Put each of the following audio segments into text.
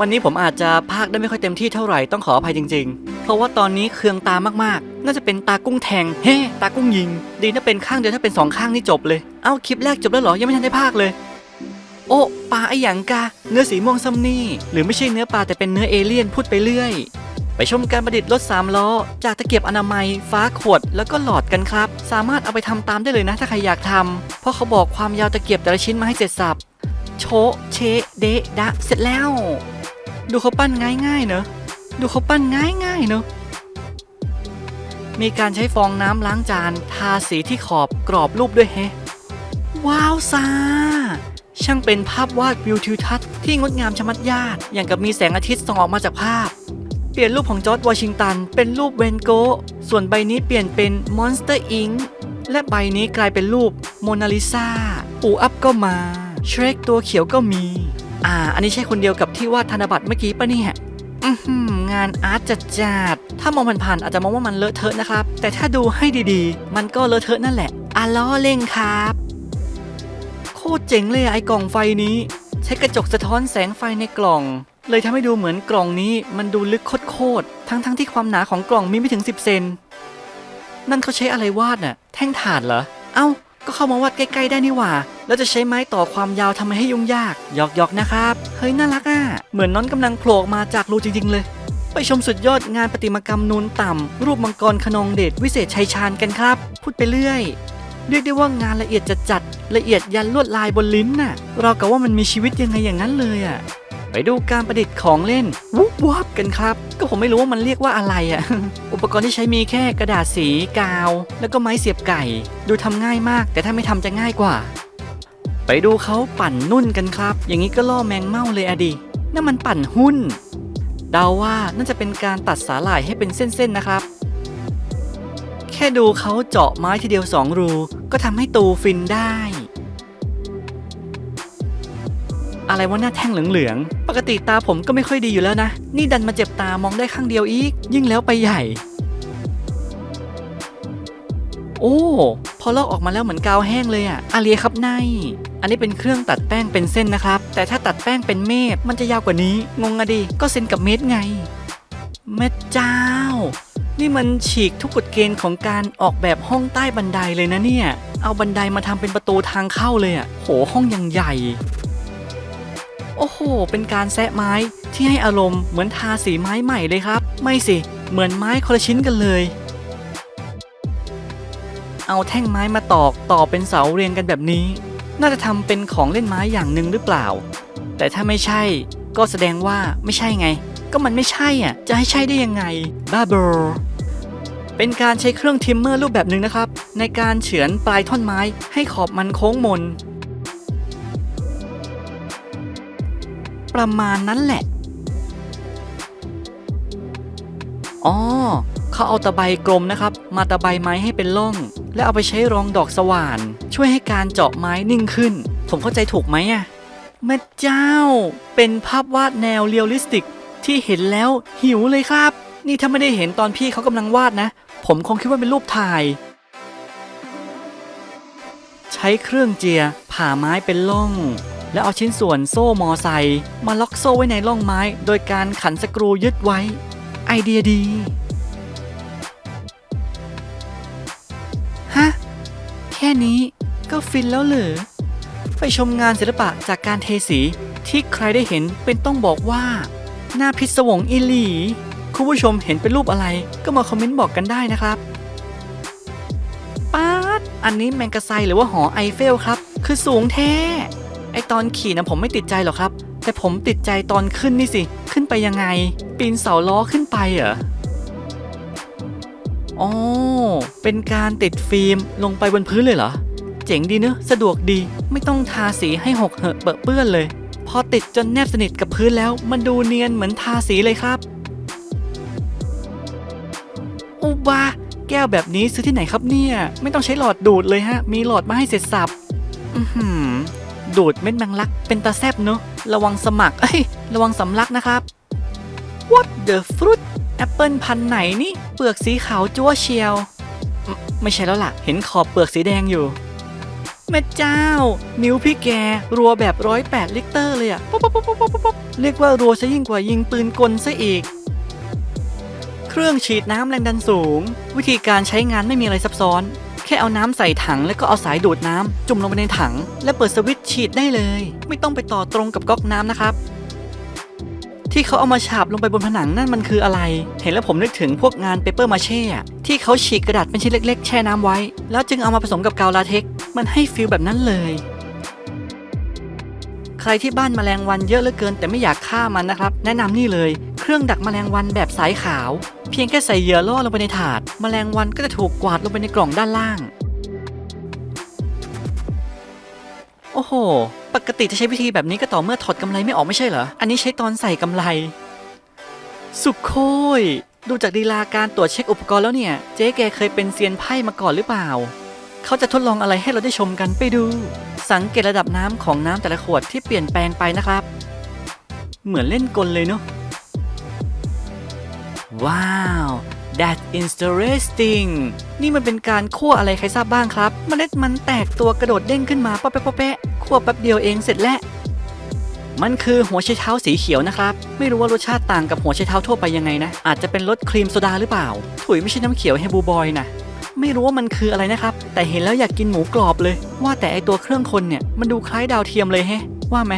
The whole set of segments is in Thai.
วันนี้ผมอาจจะพากได้ไม่ค่อยเต็มที่เท่าไหร่ต้องขออภัยจริง ๆ เพราะว่าตอนนี้เคืองตามากๆ น่าจะเป็นตากุ้งแทง เฮ้ตากุ้งยิง ดีนะเป็นข้างเดียวถ้าเป็นสองข้างนี่จบเลย เอ้าคลิปแรกจบแล้วเหรอ ยังไม่ทันได้พากเลย โอ้ปลาไอหยังกา เนื้อสีม่วงซัมนี่ หรือไม่ใช่เนื้อปลาแต่เป็นเนื้อเอเลี่ยนพูดไปเรื่อย ไปชมการประดิษฐ์รถ3ล้อ จากตะเกียบอนามัย ฟ้าขวด แล้วก็หลอดกันครับ สามารถเอาไปทำตามได้เลยนะถ้าใครอยากทำเพราะเขาบอกความยาวตะเกียบแต่ละชิ้นมาให้เสร็จสับโชเชะเดดะเสร็จแล้ว ดูเขาปั้นง่ายๆเนอะ ดูเขาปั้นง่ายๆเนอะ มีการใช้ฟองน้ำล้างจาน ทาสีที่ขอบกรอบรูปด้วยเฮะ ว้าวซาช่างเป็นภาพวาดวิวทิวทัศน์ที่งดงามชะมัดญาติ อย่างกับมีแสงอาทิตย์ส่องออกมาจากภาพ เปลี่ยนรูปของจอร์จวอชิงตัน เป็นรูปเวนโก ส่วนใบนี้เปลี่ยนเป็นมอนสเตอร์อิงและใบนี้กลายเป็นรูปโมนาลิซาปูอัพก็มา เชรกตัวเขียวก็มี อ่า อันนี้ใช่คนเดียวกับที่วาดธนบัตรเมื่อกี้ปะเนี่ยอือหืองานอาร์ตจัดจัดถ้ามองผ่านๆอาจจะมองว่ามันเลอะเทอะนะครับ แต่ถ้าดูให้ดีๆ มันก็เลอะเทอะนั่นแหละอะล้อเล่งครับ โคตรเจ๋งเลยไอ้กล่องไฟนี้ ใช้กระจกสะท้อนแสงไฟในกล่อง เลยทำให้ดูเหมือนกล่องนี้มันดูลึกโคตรๆทั้งๆที่ความหนาของกล่องมีไม่ถึง 10 เซน นั่นเขาใช้อะไรวาดน่ะ แท่งถ่านเหรอ เอ้า ก็เข้ามาวาดใกล้ๆได้นี่หว่า แล้วจะใช้ไม้ต่อความยาวทำให้ยุ่งยากหยอกๆนะครับ เฮ้ยน่ารักอะ เหมือนน้อนกำลังโผล่ออกมาจากรูจริงๆเลย ไปชมสุดยอดงานประติมากรรมนูนต่ำ รูปมังกรขนองเดชวิเศษชัยชาญกันครับ พูดไปเรื่อย เรียกได้ว่างานละเอียดจัดจัดๆละเอียดยันลวดลายบนลิ้นน่ะ เรากับว่ามันมีชีวิตยังไงอย่างนั้นเลยอะ ไปดูการประดิษฐ์ของเล่นวุบวับกันครับ ก็ผมไม่รู้ว่ามันเรียกว่าอะไรอะ อุปกรณ์ที่ใช้มีแค่กระดาษสีกาว แล้วก็ไม้เสียบไก่ ดูทำง่ายมาก แต่ถ้าไม่ทำจะง่ายกว่า ไปดูเขาปั่นนุ่นกันครับ อย่างนี้ก็ล่อแมงเม่าเลยอะดินั่นมันปั่นหุ้นเดาว่าน่าจะเป็นการตัดสาหร่ายให้เป็นเส้นๆนะครับ แค่ดูเขาเจาะไม้ทีเดียวสองรู ก็ทำให้ตูฟินได้ อะไรว่าหน้าแท่งเหลืองๆ ปกติตาผมก็ไม่ค่อยดีอยู่แล้วนะ นี่ดันมาเจ็บตามองได้ข้างเดียวอีก ยิ่งแล้วไปใหญ่ โอ้ พอลอกออกมาแล้วเหมือนกาวแห้งเลยอะอาเลียครับนายอันนี้เป็นเครื่องตัดแป้งเป็นเส้นนะครับ แต่ถ้าตัดแป้งเป็นเมตรมันจะยาวกว่านี้ งงอะดิ ก็เซนกับเมตรไงแม่เจ้า นี่มันฉีกทุกกฎเกณฑ์ของการออกแบบห้องใต้บันไดเลยนะเนี่ย เอาบันไดมาทำเป็นประตูทางเข้าเลยอะโหห้องยังใหญ่ โอ้โห เป็นการแซะไม้ที่ให้อารมณ์เหมือนทาสีไม้ใหม่เลยครับ ไม่สิ เหมือนไม้คนละชิ้นกันเลย เอาแท่งไม้มาตอกต่อเป็นเสาเรียงกันแบบนี้ น่าจะทำเป็นของเล่นไม้อย่างหนึ่งหรือเปล่า แต่ถ้าไม่ใช่ก็แสดงว่าไม่ใช่ไง ก็มันไม่ใช่อะ จะให้ใช่ได้ยังไง บ้าบอเป็นการใช้เครื่องทิมเมอร์รูปแบบหนึ่งนะครับ ในการเฉือนปลายท่อนไม้ให้ขอบมันโค้งมน ประมาณนั้นแหละ อ๋อเขาเอาตะไบกลมนะครับ มาตะไบไม้ให้เป็นร่อง แล้วเอาไปใช้รองดอกสว่าน ช่วยให้การเจาะไม้นิ่งขึ้น ผมเข้าใจถูกไหมอะแม่เจ้า เป็นภาพวาดแนวเรียลลิสติก ที่เห็นแล้วหิวเลยครับ นี่ถ้าไม่ได้เห็นตอนพี่เขากำลังวาดนะ ผมคงคิดว่าเป็นรูปถ่าย ใช้เครื่องเจียผ่าไม้เป็นร่อง แล้วเอาชิ้นส่วนโซ่มอไซค์มาล็อกโซ่ไว้ในร่องไม้ โดยการขันสกรูยึดไว้ ไอเดียดีฮะแค่นี้ก็ฟินแล้วเหรอไปชมงานศิลปะจากการเทสีที่ใครได้เห็นเป็นต้องบอกว่า หน้าพิศวงอิลี คุณผู้ชมเห็นเป็นรูปอะไรก็มาคอมเมนต์บอกกันได้นะครับป๊าดอันนี้แมงกะไซหรือว่าหอไอเฟลครับ คือสูงแท้ ไอตอนขี่นะผมไม่ติดใจหรอกครับ แต่ผมติดใจตอนขึ้นนี่สิ ขึ้นไปยังไง ปีนเสาล้อขึ้นไปเหรออ๋อเป็นการติดฟิล์มลงไปบนพื้นเลยเหรอ เจ๋งดีเนอะสะดวกดี ไม่ต้องทาสีให้หกเหอะเปอะเปื้อนเลย พอติดจนแนบสนิทกับพื้นแล้ว มันดูเนียนเหมือนทาสีเลยครับ อุบา แก้วแบบนี้ซื้อที่ไหนครับเนี่ย ไม่ต้องใช้หลอดดูดเลยฮะ มีหลอดมาให้เสร็จสับ อือหือ ดูดเม็ดแมงลักเป็นตาแซบเนอะระวังสมัครเอ้ยระวังสำลักนะครับ What the fruit แอปเปิลพันไหนนี่ เปลือกสีขาวจั่วเชียว ไม่ใช่แล้วล่ะ เห็นขอบเปลือกสีแดงอยู่แม่เจ้า นิ้วพี่แก รัวแบบร้อยแปดลิตรเลยอะป๊อปป๊อปป๊อปป๊อปป๊อปเรียกว่ารัวซะยิ่งกว่ายิงปืนกลซะอีก เครื่องฉีดน้ำแรงดันสูง วิธีการใช้งานไม่มีอะไรซับซ้อน แค่เอาน้ำใส่ถังแล้วก็เอาสายดูดน้ำจุ่มลงไปในถัง และเปิดสวิตช์ฉีดได้เลย ไม่ต้องไปต่อตรงกับก๊อกน้ำนะครับ ที่เขาเอามาฉาบลงไปบนผนังนั่นมันคืออะไร เห็นแล้วผมนึกถึงพวกงานเปเปอร์มาเช่ที่เขาฉีกกระดาษเป็นชิ้นเล็ก ๆ แช่น้ำไว้ แล้วจึงเอามาผสมกับกาวลาเท็กมันให้ฟีลแบบนั้นเลยใครที่บ้านแมลงวันเยอะเหลือเกิน แต่ไม่อยากฆ่ามันนะครับ แนะนำนี่เลย เครื่องดักแมลงวันแบบสายขาว เพียงแค่ใส่เหยื่อล่อลงไปในถาดแมลงวันก็จะถูกกวาดลงไปในกล่องด้านล่าง โอ้โห ปกติจะใช้วิธีแบบนี้ก็ต่อเมื่อถอดกำไรไม่ออกไม่ใช่เหรอ อันนี้ใช้ตอนใส่กำไร สุขโคยดูจากดีลาการตรวจเช็คอุปกรณ์แล้วเนี่ย เจ๊แกเคยเป็นเซียนไพ่มาก่อนหรือเปล่า เขาจะทดลองอะไรให้เราได้ชมกันไปดู สังเกตระดับน้ำของน้ำแต่ละขวดที่เปลี่ยนแปลงไปนะครับ เหมือนเล่นกลเลยเนาะ ว้าว that interesting นี่มันเป็นการคั่วอะไรใครทราบบ้างครับเมล็ดมันแตกตัวกระโดดเด้งขึ้นมาป๊อปแป๊ะป๊อปแป๊ะคั่วแป๊บเดียวเองเสร็จแล้วมันคือหัวไชเท้าสีเขียวนะครับ ไม่รู้ว่ารสชาติต่างกับหัวไชเท้าทั่วไปยังไงนะ อาจจะเป็นรสครีมโซดาหรือเปล่า ถุยไม่ใช่น้ำเขียวเฮบูบอยนะไม่รู้ว่ามันคืออะไรนะครับ แต่เห็นแล้วอยากกินหมูกรอบเลย ว่าแต่ไอตัวเครื่องคนเนี่ย มันดูคล้ายดาวเทียมเลยแฮะ ว่าไหม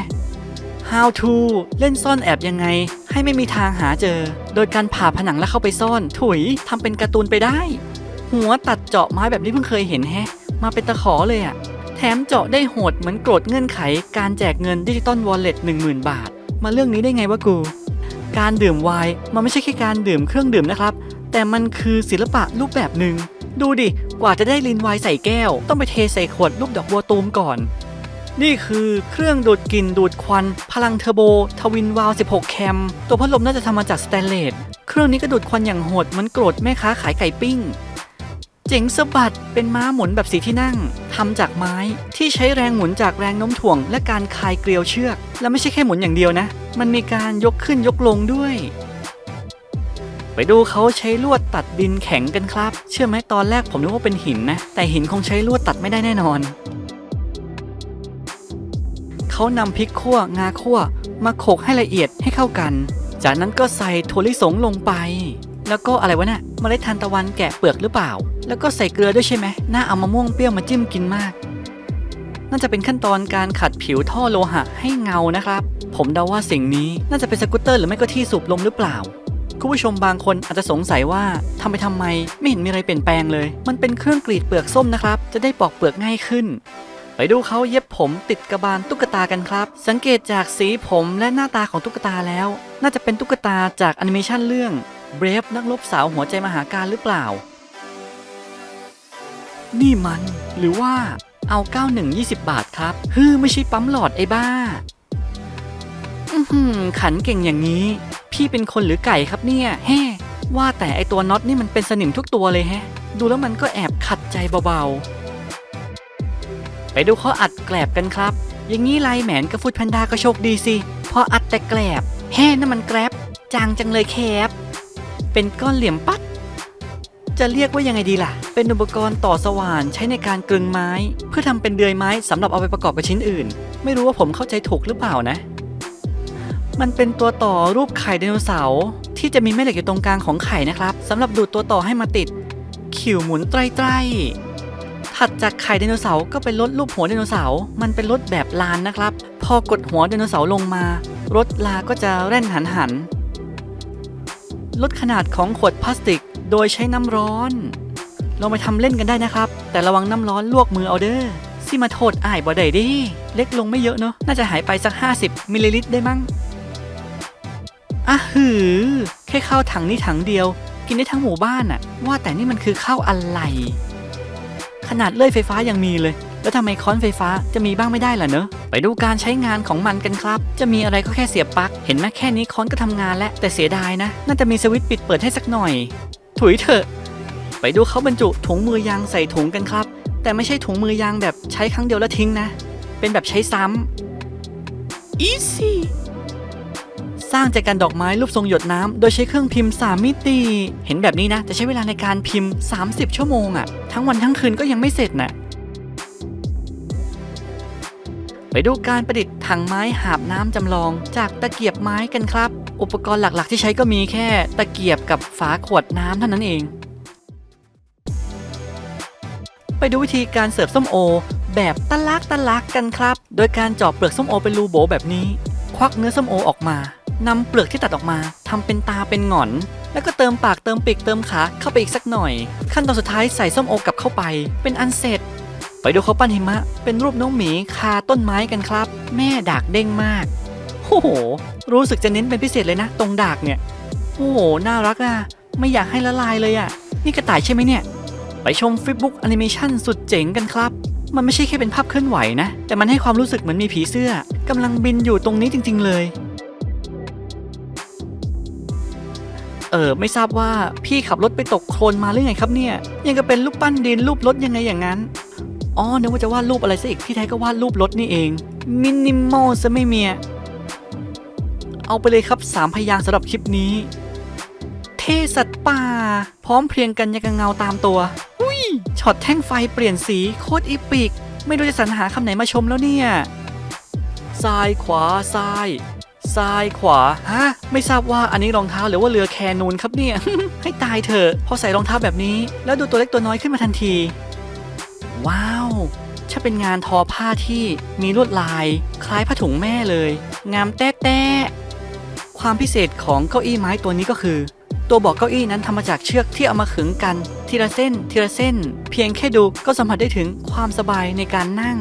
How to เล่นซ่อนแอบยังไง ให้ไม่มีทางหาเจอ โดยการผ่าผนังแล้วเข้าไปซ่อน ถุยทำเป็นการ์ตูนไปได้ หัวตัดเจาะไม้แบบนี้เพิ่งเคยเห็นแฮะ มาเป็นตะขอเลยอะแถมเจาะได้โหดเหมือนกรดเงื่อนไข การแจกเงินดิจิตอลวอลเล็ต10,000บาท มาเรื่องนี้ได้ไงวะกู การดื่มไวน์มันไม่ใช่แค่การดื่มเครื่องดื่มนะครับ แต่มันคือศิลปะรูปแบบหนึ่งดูดิ กว่าจะได้ลินไวน์ใส่แก้ว ต้องไปเทใส่ขวดรูปดอกบัวตูมก่อน นี่คือเครื่องดูดกลิ่นดูดควัน พลังเทอร์โบ ทวินวาล16 แคม ตัวพัดลมน่าจะทำมาจากสแตนเลส เครื่องนี้ก็ดูดควันอย่างโหดเหมือนโกรธแม่ค้าขายไก่ปิ้ง เจ๋งสะบัด เป็นม้าหมุนแบบสีที่นั่งทำจากไม้ที่ใช้แรงหมุนจากแรงโน้มถ่วง และการคลายเกลียวเชือก และไม่ใช่แค่หมุนอย่างเดียวนะ มันมีการยกขึ้นยกลงด้วยไปดูเขาใช้ลวดตัดดินแข็งกันครับ เชื่อไหมตอนแรกผมนึกว่าเป็นหินนะ แต่หินคงใช้ลวดตัดไม่ได้แน่นอน เขานำพริกขั่วงาขั่วมาโขกให้ละเอียดให้เข้ากัน จากนั้นก็ใส่ถั่วลิสงลงไป แล้วก็อะไรวะน่ะเมล็ดทานตะวันแกะเปลือกหรือเปล่า แล้วก็ใส่เกลือด้วยใช่ไหมน่าเอามะม่วงเปรี้ยวมาจิ้มกินมาก น่าจะเป็นขั้นตอนการขัดผิวท่อโลหะให้เงานะครับ ผมเดาว่าสิ่งนี้น่าจะเป็นสกูตเตอร์หรือไม่ก็ที่สูบลมหรือเปล่าคุณผู้ชมบางคนอาจจะสงสัยว่าทำไปทำไมไม่เห็นมีอะไรเปลี่ยนแปลงเลย มันเป็นเครื่องกรีดเปลือกส้มนะครับ จะได้ปอกเปลือกง่ายขึ้น ไปดูเขาเย็บผมติดกระบาลตุ๊กตากันครับ สังเกตจากสีผมและหน้าตาของตุ๊กตาแล้ว น่าจะเป็นตุ๊กตาจากแอนิเมชันเรื่อง Brave นักรบสาวหัวใจมหาการหรือเปล่า นี่มัน หรือว่าเอา 91 20 บาทครับฮือไม่ใช่ปั๊มหลอดไอ้บ้า อือหือขันเก่งอย่างนี้ พี่เป็นคนหรือไก่ครับเนี่ยแฮ่ว่าแต่ไอตัวน็อตนี่มันเป็นสนิมทุกตัวเลยแฮะ ดูแล้วมันก็แอบขัดใจเบาๆ ไปดูเขาอัดแกลบกันครับ อย่างนี้ไลแมนกับฟุตแพนด้าก็โชคดีสิเพออัดแต่แกลบแฮ่นั่นมันแกลบจางจังเลยแคบเป็นก้อนเหลี่ยมปัด จะเรียกว่ายังไงดีล่ะ เป็นอุปกรณ์ต่อสว่านใช้ในการกลึงไม้ เพื่อทำเป็นเดือยไม้สำหรับเอาไปประกอบกับชิ้นอื่น ไม่รู้ว่าผมเข้าใจถูกหรือเปล่านะ มันเป็นตัวต่อรูปไข่ไดโนเสาร์ที่จะมีแม่เหล็กอยู่ตรงกลางของไข่นะครับสำหรับดูดตัวต่อให้มาติด ขิวหมุนไตร ถัดจากไข่ไดโนเสาร์ก็เป็นรถรูปหัวไดโนเสาร์มันเป็นรถแบบลานนะครับ พอกดหัวไดโนเสาร์ลงมา รถลาก็จะแร่นหันหันลดขนาดของขวดพลาสติก โดยใช้น้ำร้อนลองไปทำเล่นกันได้นะครับ แต่ระวังน้ำร้อนลวกมือเอาเด้อสิมาโทษอ้ายบ่ได้เดิเล็กลงไม่เยอะเนอะน่าจะหายไปสัก 50มิลลิลิตรได้มั้งอะหือ แค่ข้าวถังนี้ถังเดียว กินได้ทั้งหมู่บ้านอะว่าแต่นี่มันคือข้าวอะไร ขนาดเลื่อยไฟฟ้ายังมีเลย แล้วทำไมค้อนไฟฟ้าจะมีบ้างไม่ได้ล่ะเนอะ ไปดูการใช้งานของมันกันครับ จะมีอะไรก็แค่เสียบปลั๊ก เห็นไหมแค่นี้ค้อนก็ทำงานแล้ว แต่เสียดายนะ น่าจะมีสวิตช์ปิดเปิดให้สักหน่อย ถุยเถอะ ไปดูเขาบรรจุถุงมือยางใส่ถุงกันครับ แต่ไม่ใช่ถุงมือยางแบบใช้ครั้งเดียวแล้วทิ้งนะ เป็นแบบใช้ซ้ำ easy สร้างจากการดอกไม้รูปทรงหยดน้ำโดยใช้เครื่องพิมพ์ 3 มิติ เห็นแบบนี้นะจะใช้เวลาในการพิมพ์ 30 ชั่วโมงอะทั้งวันทั้งคืนก็ยังไม่เสร็จนะ่ะดูการประดิษฐ์ถังไม้หาบน้ำจำลองจากตะเกียบไม้กันครับ อุปกรณ์หลักๆ ที่ใช้ก็มีแค่ตะเกียบกับฝาขวดน้ำเท่านั้นเอง ไปดูวิธีการเสิร์ฟส้มโอ แบบตะลักตะลักกันครับ โดยการเจาะเปลือกส้มโอเป็นรูโบแบบนี้ ควักเนื้อส้มโอออกมา นำเปลือกที่ตัดออกมาทำเป็นตาเป็นหงอน แล้วก็เติมปากเติมปีกเติมขาเข้าไปอีกสักหน่อย ขั้นตอนสุดท้ายใส่ส้มโอกลับเข้าไป เป็นอันเสร็จ ไปดูเขาปั้นหิมะ เป็นรูปน้องหมีคาต้นไม้กันครับ แม่ดากเด้งมากโอ้โห รู้สึกจะเน้นเป็นพิเศษเลยนะ ตรงดากเนี่ยโอ้โหน่ารักอะไม่อยากให้ละลายเลยอะ นี่กระต่ายใช่ไหมเนี่ย ไปชมฟิบุ๊กแอนิเมชันสุดเจ๋งกันครับ มันไม่ใช่แค่เป็นภาพเคลื่อนไหวนะ แต่มันให้ความรู้สึกเหมือนมีผีเสื้อกำลังบินอยู่ตรงนี้จริง ๆ เลย เออไม่ทราบว่าพี่ขับรถไปตกโคลนมาหรือไงครับเนี่ย ยังก็เป็นรูปปั้นดินรูปรถยังไงอย่างนั้นอ๋อนึกว่าจะวาดรูปอะไรซะอีกที่แท้ก็วาดรูปรถนี่เองมินิมอลซะไม่เมียเอาไปเลยครับสามพยางสำหรับคลิปนี้ เทสัตว์ป่า พร้อมเพรียงกันยังกับเงาตามตัว อุ้ยช็อตแท่งไฟเปลี่ยนสีโคตรอีปิก ไม่รู้จะสรรหาคำไหนมาชมแล้วเนี่ย ซ้ายขวาซ้าย ซ้ายขวาฮะไม่ทราบว่าอันนี้รองเท้าหรือว่าเรือแคนูนครับเนี่ย ให้ตายเถอะพอใส่รองเท้าแบบนี้ แล้วดูตัวเล็กตัวน้อยขึ้นมาทันที ว้าวช่างเป็นงานทอผ้าที่มีลวดลาย คล้ายผ้าถุงแม่เลย งามแต้แต้ความพิเศษของเก้าอี้ไม้ตัวนี้ก็คือ ตัวเบอกเก้าอี้นั้นทำมาจากเชือกที่เอามาขึงกัน ทีละเส้น ทีละเส้น เพียงแค่ดูก็สัมผัสได้ถึงความสบายในการนั่ง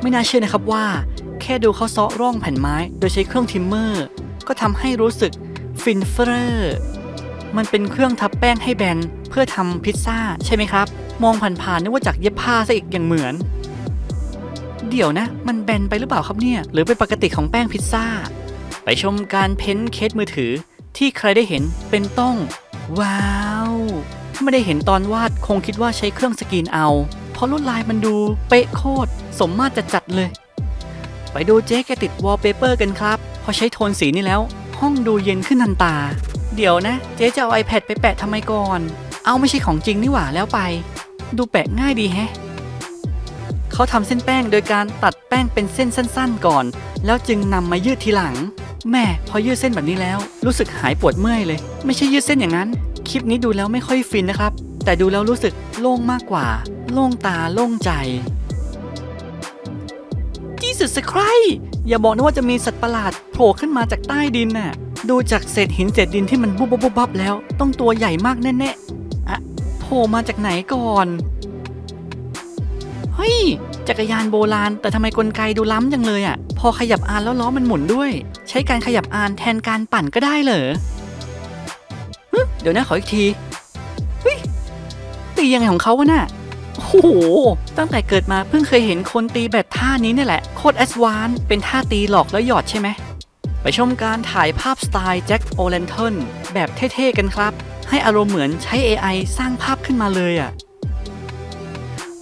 ไม่น่าเชื่อนะครับว่า แค่ดูเขาเซาะร่องแผ่นไม้ โดยใช้เครื่องทิมเมอร์ ก็ทำให้รู้สึกฟินเฟอร์มันเป็นเครื่องทับแป้งให้แบนเพื่อทำพิซซ่าใช่ไหมครับ มองผ่านๆนึกว่าจากเย็บผ้าซะอีกอย่างเหมือน เดี๋ยวนะ มันแบนไปหรือเปล่าครับเนี่ย หรือเป็นปกติของแป้งพิซซ่า ไปชมการเพ้นท์เคสมือถือ ที่ใครได้เห็นเป็นต้อง ว้าว ถ้าไม่ได้เห็นตอนวาดคงคิดว่าใช้เครื่องสกรีนเอา เพราะลวดลายมันดูเป๊ะโคตรสมมาตรจะจัดเลย ไปดูเจ๊แกติดวอลเปเปอร์กันครับ พอใช้โทนสีนี้แล้ว ห้องดูเย็นขึ้นทันตา เดี๋ยวนะ เจ๊จะเอา iPad ไปแปะทำไมก่อน เอาไม่ใช่ของจริงนี่หว่าแล้วไป ดูแปะง่ายดีแฮะเขาทำเส้นแป้งโดยการตัดแป้งเป็นเส้นสั้น ๆ ก่อน แล้วจึงนำมายืดทีหลัง แม่พอยืดเส้นแบบนี้แล้ว รู้สึกหายปวดเมื่อยเลย ไม่ใช่ยืดเส้นอย่างนั้น คลิปนี้ดูแล้วไม่ค่อยฟินนะครับ แต่ดูแล้วรู้สึกโล่งมากกว่า โล่งตาโล่งใจุดสใครอย่าบอกนะว่าจะมีสัตว์ประหลาดโผล่ขึ้นมาจากใต้ดินน่ะ ดูจากเศษหินเศษดินที่มันบุบบุบบับแล้ว ต้องตัวใหญ่มากแน่ๆอะโผล่มาจากไหนก่อนเฮ้ยจักรยานโบราณ แต่ทำไมกลไกดูล้ำจังเลยอะ่ะ พอขยับอานแล้วล้อมันหมุนด้วย ใช้การขยับอานแทนการปั่นก็ได้เหรอเดี๋ยวนะขออีกทีเฮ้ยตียังไงของเขาวะน่ะ โอ้โห ตั้งแต่เกิดมาเพิ่งเคยเห็นคนตีแบบท่านี้เนี่ยแหละ โคตรแอดวานเป็นท่าตีหลอกแล้วหยอดใช่ไหม ไปชมการถ่ายภาพสไตล์แจ็คโอเลนเทนแบบเท่ๆกันครับ ให้อารมณ์เหมือนใช้ AI สร้างภาพขึ้นมาเลยอะ่ะ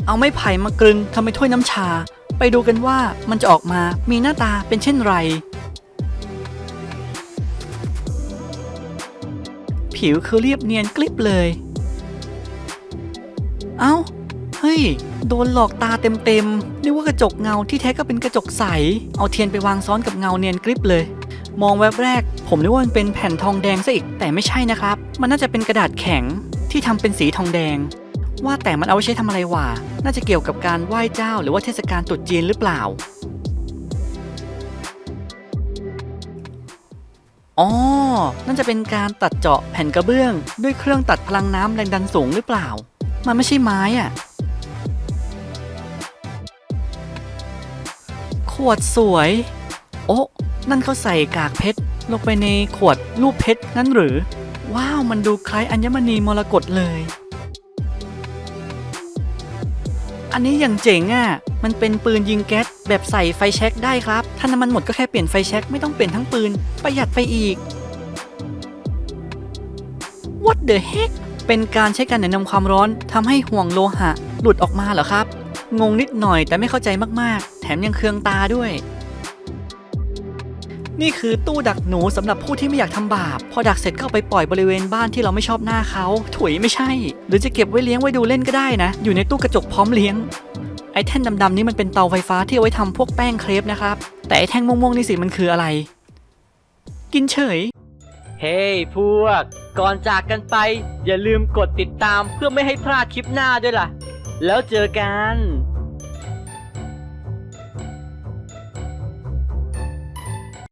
เอาไม้ไผ่มากรึงทำเป็นถ้วยน้ำชา ไปดูกันว่ามันจะออกมามีหน้าตาเป็นเช่นไร ผิวคือเรียบเนียนกลิบเลย เอ้า เฮ้ย โดนหลอกตาเต็มๆนึกว่ากระจกเงาที่แท้ก็เป็นกระจกใส เอาเทียนไปวางซ้อนกับเงาเนียนกริบเลย มองแวบแรก ผมนึกว่ามันเป็นแผ่นทองแดงซะอีก แต่ไม่ใช่นะครับ มันน่าจะเป็นกระดาษแข็งที่ทำเป็นสีทองแดง ว่าแต่มันเอาไว้ใช้ทำอะไรวะ น่าจะเกี่ยวกับการไหว้เจ้า หรือว่าเทศกาลตรุษจีนหรือเปล่า อ๋อน่าจะเป็นการตัดเจาะแผ่นกระเบื้อง ด้วยเครื่องตัดพลังน้ำแรงดันสูงหรือเปล่า มันไม่ใช่ไม้อะ วดสวย โอ้นั่นเขาใส่กากเพชรลงไปในขวดรูปเพชรนั่นหรือ ว้าวมันดูคล้ายอัญมณีมรกตเลย อันนี้อย่างเจ๋งอะ มันเป็นปืนยิงแก๊สแบบใส่ไฟแช็กได้ครับ ถ้าน้ำมันหมดก็แค่เปลี่ยนไฟแช็กไม่ต้องเปลี่ยนทั้งปืน ประหยัดไปอีก What the heck เป็นการใช้การแนะนำความร้อนทำให้ห่วงโลหะ หลุดออกมาเหรอครับ งงนิดหน่อยแต่ไม่เข้าใจมากๆ แถมยังเคืองตาด้วย นี่คือตู้ดักหนูสำหรับผู้ที่ไม่อยากทำบาป พอดักเสร็จก็เอาไปปล่อยบริเวณบ้านที่เราไม่ชอบหน้าเขาถุยไม่ใช่ หรือจะเก็บไว้เลี้ยงไว้ดูเล่นก็ได้นะ อยู่ในตู้กระจกพร้อมเลี้ยงไอ้แท่นดำๆนี่มันเป็นเตาไฟฟ้าที่เอาไว้ทำพวกแป้งเครปนะครับ แต่ไอ้แท่งม่วงๆนี่สิมันคืออะไร กินเฉย เฮ้ยพวก ก่อนจากกันไป อย่าลืมกดติดตามเพื่อไม่ให้พลาดคลิปหน้าด้วยล่ะ แล้วเจอกัน